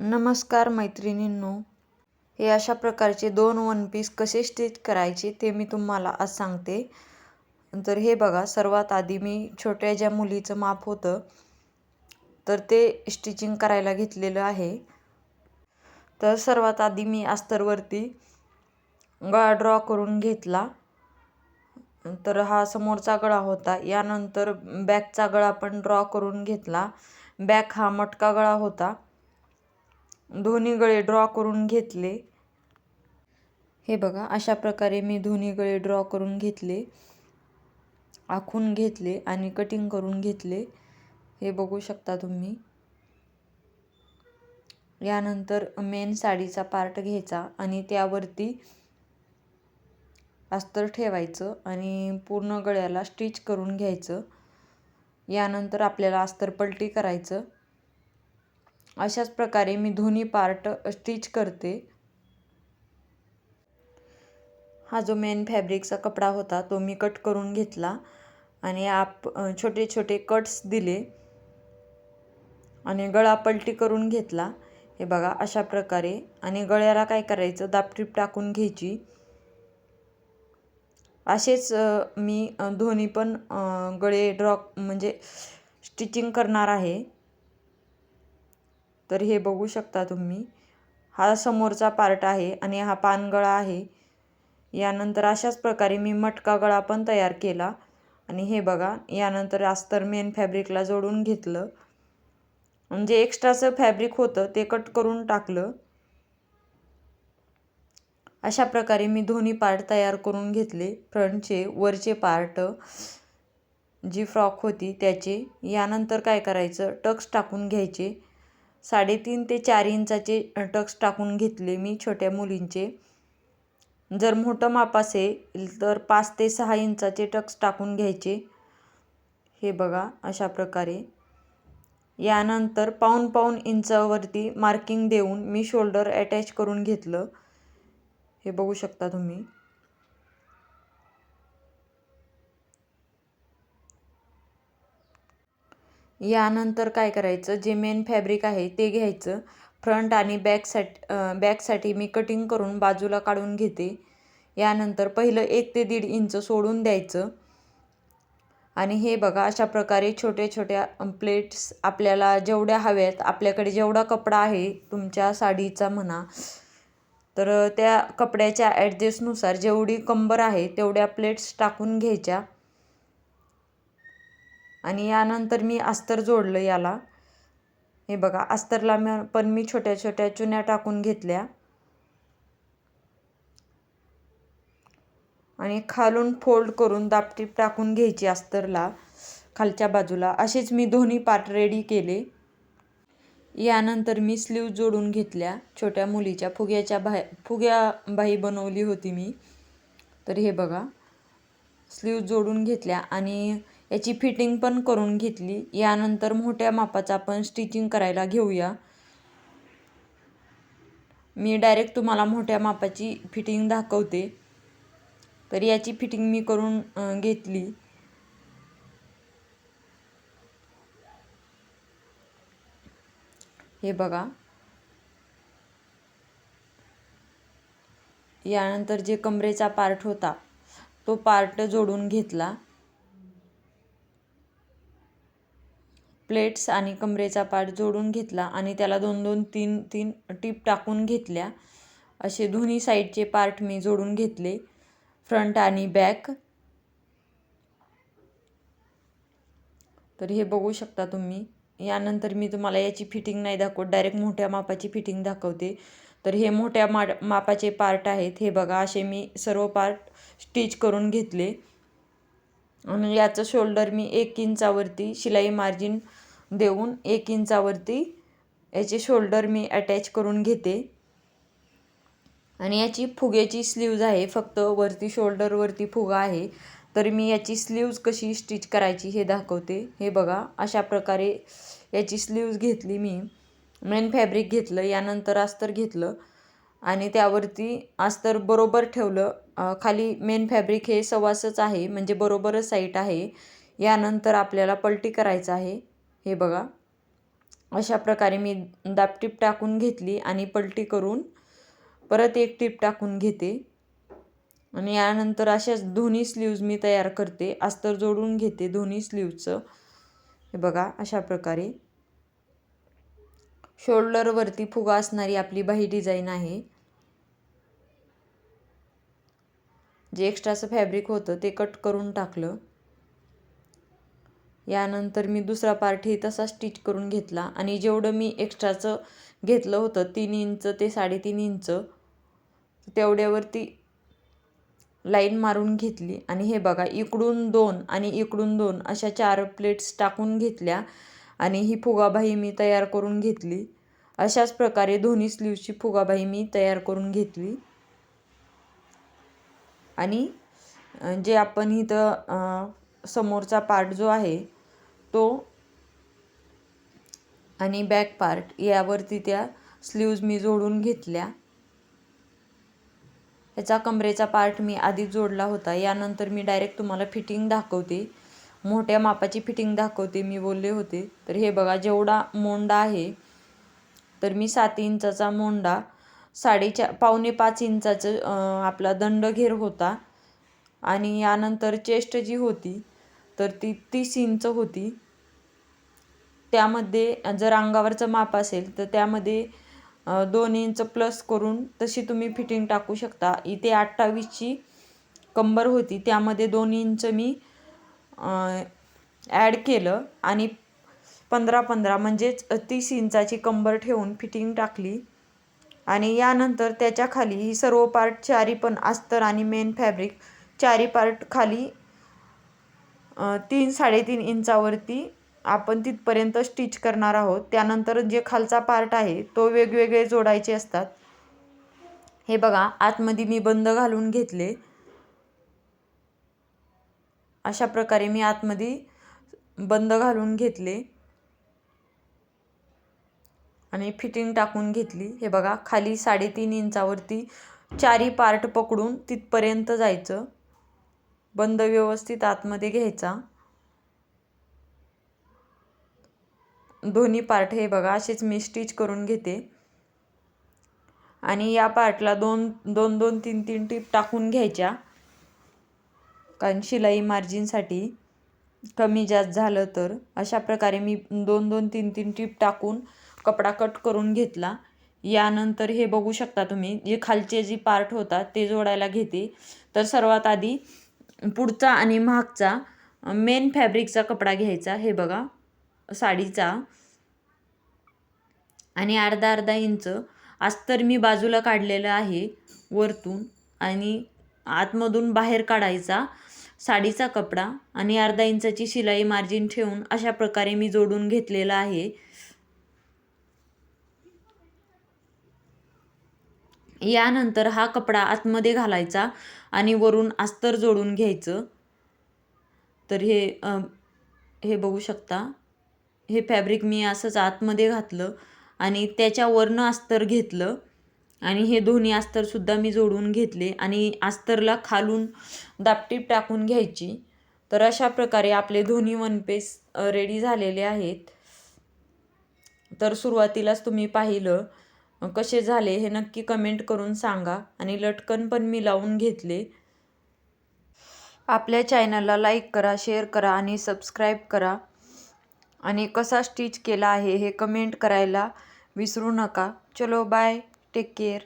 नमस्कार मैत्रिणींनो. हे अशा प्रकारचे दोन वन पीस कसे स्टिच करायचे ते मी तुम्हाला आज सांगते. तर हे बघा सर्वात आधी मी छोट्या ज्या मुलीचं माप होतं तर ते स्टिचिंग करायला घेतलेलं आहे. तर सर्वात आधी मी अस्तरवरती गळा ड्रॉ करून घेतला. तर हा समोरचा गळा होता. यानंतर बॅकचा गळा पण ड्रॉ करून घेतला. बॅक हा मटका गळा होता. दोन्ही गळे ड्रॉ करून घेतले. हे बघा अशा प्रकारे मी दोन्ही गळे ड्रॉ करून घेतले. आखून घेतले आणि कटिंग करून घेतले. हे बघू शकता तुम्ही. यानंतर मेन साडीचा पार्ट घ्यायचा आणि त्यावरती अस्तर ठेवायचं आणि पूर्ण गळ्याला स्टिच करून घ्यायचं. यानंतर आपल्याला अस्तर पलटी करायचं. अशाच प्रकारे मी दोन्ही पार्ट स्टिच करते. हा जो मेन फॅब्रिकचा कपडा होता तो मी कट करून घेतला आणि आप छोटे छोटे कट्स दिले आणि गळा पलटी करून घेतला. हे बघा अशा प्रकारे. आणि गळ्याला काय करायचं? दापटीप टाकून घ्यायची. असेच मी दोन्ही पण गळे ड्रॉ म्हणजे स्टिचिंग करणार आहे. तर हे बघू शकता तुम्ही. हा समोरचा पार्ट आहे आणि हा पानगळा आहे. यानंतर अशाच प्रकारे मी मटका गळा पण तयार केला. आणि हे बघा यानंतर अस्तर मेन फॅब्रिकला जोडून घेतलं. म्हणजे एक्स्ट्राचं फॅब्रिक होतं ते कट करून टाकलं. अशा प्रकारे मी दोन्ही पार्ट तयार करून घेतले. फ्रंटचे वरचे पार्ट जी फ्रॉक होती त्याचे. यानंतर काय करायचं? टक्स टाकून घ्यायचे. साडेतीन ते चार इंचाचे टक्स टाकून घेतले मी छोट्या मुलींचे. जर मोठं माप असेल तर पाच ते सहा इंचाचे टक्स टाकून घ्यायचे. हे बघा अशा प्रकारे. यानंतर पाऊन पाऊन इंचावरती मार्किंग देऊन मी शोल्डर अटॅच करून घेतलं. हे बघू शकता तुम्ही. यानंतर काय करायचं? जे मेन फॅब्रिक आहे ते घ्यायचं. फ्रंट आणि बॅकसाठी बॅकसाठी मी कटिंग करून बाजूला काढून घेते. यानंतर पहिलं एक ते दीड इंच सोडून द्यायचं. आणि हे बघा अशा प्रकारे छोट्या छोट्या प्लेट्स आपल्याला जेवढ्या हव्यात आपल्याकडे जेवढा कपडा आहे तुमच्या साडीचा म्हणा तर त्या कपड्याच्या ॲडजस्टनुसार जेवढी कंबर आहे तेवढ्या प्लेट्स टाकून घ्यायच्या. आणि यानंतर मी अस्तर जोडलं याला. हे बघा अस्तरला मी पण मी छोट्या छोट्या चुन्या टाकून घेतल्या. आणि खालून फोल्ड करून दापटीप टाकून घ्यायची अस्तरला खालच्या बाजूला. असेच मी दोन्ही पार्ट रेडी केले. यानंतर मी स्लीव जोडून घेतल्या. छोट्या मुलीच्या फुग्याच्या भा फुग्या बाई बनवली होती मी. तर हे बघा स्लीव जोडून घेतल्या. आणि याची फिटिंग पण करून घेतली. यानंतर मोठ्या मापाचा आपण स्टिचिंग करायला घेऊया. मी डायरेक्ट तुम्हाला मोठ्या मापाची फिटिंग दाखवते. तर याची फिटिंग मी करून घेतली. हे बघा. यानंतर जे कमरेचा पार्ट होता तो पार्ट जोडून घेतला. प्लेट्स आणि कमरेचा पार्ट जोडून घेतला आणि त्याला दोन दोन तीन तीन टीप टाकून घेतल्या. असे दोन्ही साईडचे पार्ट मी जोडून घेतले. फ्रंट आणि बॅक. तर हे बघू शकता तुम्ही. यानंतर मी तुम्हाला याची फिटिंग नाही दाखवत डायरेक्ट मोठ्या मापाची फिटिंग दाखवते. तर हे मोठ्या मा मापाचे पार्ट आहेत. हे बघा असे मी सर्व पार्ट स्टिच करून घेतले. आणि याचं शोल्डर मी एक इंचावरती शिलाई मार्जिन देऊन एक इंचावरती याचे शोल्डर मी अटॅच करून घेते. आणि याची फुग्याची स्लीव्ज आहे फक्त वरती शोल्डरवरती फुगा आहे. तर मी याची स्लीव्ज कशी स्टिच करायची हे दाखवते. हे बघा अशा प्रकारे याची स्लीव्ज घेतली मी. मेन फॅब्रिक घेतलं यानंतर अस्तर घेतलं. आणि त्यावरती अस्तर बरोबर ठेवलं. खाली मेन फॅब्रिक हे सवासच आहे म्हणजे बरोबरच साईट आहे. यानंतर आपल्याला पलटी करायचं आहे. हे बघा. अशा प्रकारे मी दापटीप टाकून घेतली आणि पलटी करून परत एक टीप टाकून घेते. आणि यानंतर अशाच दोन्ही स्लीव्ज मी तयार करते. अस्तर जोडून घेते दोन्ही स्लीवचं हे बघा अशा प्रकारे. शोल्डरवरती फुगा असणारी आपली बाही डिझाईन आहे. जे एक्स्ट्राचं फॅब्रिक होतं ते कट करून टाकलं. यानंतर मी दुसरा पार्टही तसा स्टिच करून घेतला आणि जेवढं मी एक्स्ट्राचं घेतलं होतं तीन इंच ते साडेतीन इंच तेवढ्यावरती लाईन मारून घेतली. आणि हे बघा इकडून दोन आणि इकडून दोन अशा चार प्लेट्स टाकून घेतल्या. आणि ही फुगाबाई मी तयार करून घेतली. अशाच प्रकारे दोन्ही स्लीवची फुगाबाई मी तयार करून घेतली. आणि जे आपण इथं समोरचा पार्ट जो आहे तो आणि बॅक पार्ट यावरती त्या स्लीव्ज मी जोडून घेतल्या. ह्याचा कमरेचा पार्ट मी आधीच जोडला होता. यानंतर मी डायरेक्ट तुम्हाला फिटिंग दाखवते. मोठ्या मापाची फिटिंग दाखवते मी बोलले होते. तर हे बघा जेवढा मोंडा आहे तर मी सात इंचाचा मोंडा साडेचार पावणे पाच इंचाचं आपला दंडघेर होता. आणि यानंतर चेस्ट जी होती तर ती तीस इंच होती. त्यामध्ये जर अंगावरचं माप असेल तर त्यामध्ये दोन इंच प्लस करून तशी तुम्ही फिटिंग टाकू शकता. इथे अठ्ठावीसची कंबर होती त्यामध्ये दोन इंच मी ॲड केलं आणि पंधरा पंधरा म्हणजेच तीस इंचाची कंबर ठेवून फिटिंग टाकली. आणि यानंतर त्याच्याखाली ही सर्व पार्ट चारी पण अस्तर आणि मेन फॅब्रिक चारी पार्ट खाली तीन साडेतीन इंचावरती आपण तिथपर्यंत स्टिच करणार आहोत. त्यानंतर जे खालचा पार्ट आहे तो वेगवेगळे जोडायचे असतात. हे बघा आतमध्ये मी बंद घालून घेतले. अशा प्रकारे मी आतमध्ये बंद घालून घेतले. आणि फिटिंग टाकून घेतली. हे बघा खाली साडेतीन इंचावरती चारी पार्ट पकडून तिथपर्यंत जायचं. बंद व्यवस्थित आतमध्ये घ्यायचा. दोन्ही पार्ट हे बघा असेच मी स्टिच करून घेते. आणि या पार्टला दोन दोन दोन तीन तीन टीप टाकून घ्यायच्या. कारण शिलाई मार्जिनसाठी कमी जास्त झालं तर अशा प्रकारे मी दोन दोन तीन तीन टीप टाकून कपडा कट करून घेतला. यानंतर हे बघू शकता तुम्ही जे खालचे जे पार्ट होता ते जोडायला घेते. तर सर्वात आधी पुढचा आणि मागचा मेन फॅब्रिकचा कपडा घ्यायचा. हे बघा साडीचा. आणि अर्धा अर्धा इंच. अस्तर मी बाजूला काढलेलं आहे वरतून आणि आतमधून बाहेर काढायचा साडीचा कपडा आणि अर्धा इंचाची शिलाई मार्जिन ठेवून अशा प्रकारे मी जोडून घेतलेला आहे. यानंतर हा कपडा आतमध्ये घालायचा आणि वरून अस्तर जोडून घ्यायचं. तर हे हे बघू शकता. हे फॅब्रिक मी असंच आतमध्ये घातलं आणि त्याच्यावरनं अस्तर घेतलं. आणि हे दोन्ही अस्तरसुद्धा मी जोडून घेतले आणि अस्तरला खालून दापटीप टाकून घ्यायची. तर अशा प्रकारे आपले दोन्ही वन पीस रेडी झालेले आहेत. तर सुरुवातीलाच तुम्ही पाहिलं कसे झाले हे नक्की कमेंट करून सांगा आणि लटकन पण मी लावून घेतले. आपल्या चॅनलला लाईक करा शेअर करा आणि सबस्क्राईब करा. आणि कसा स्टिच केला आहे हे कमेंट करायला विसरू नका. चलो बाय टेक केअर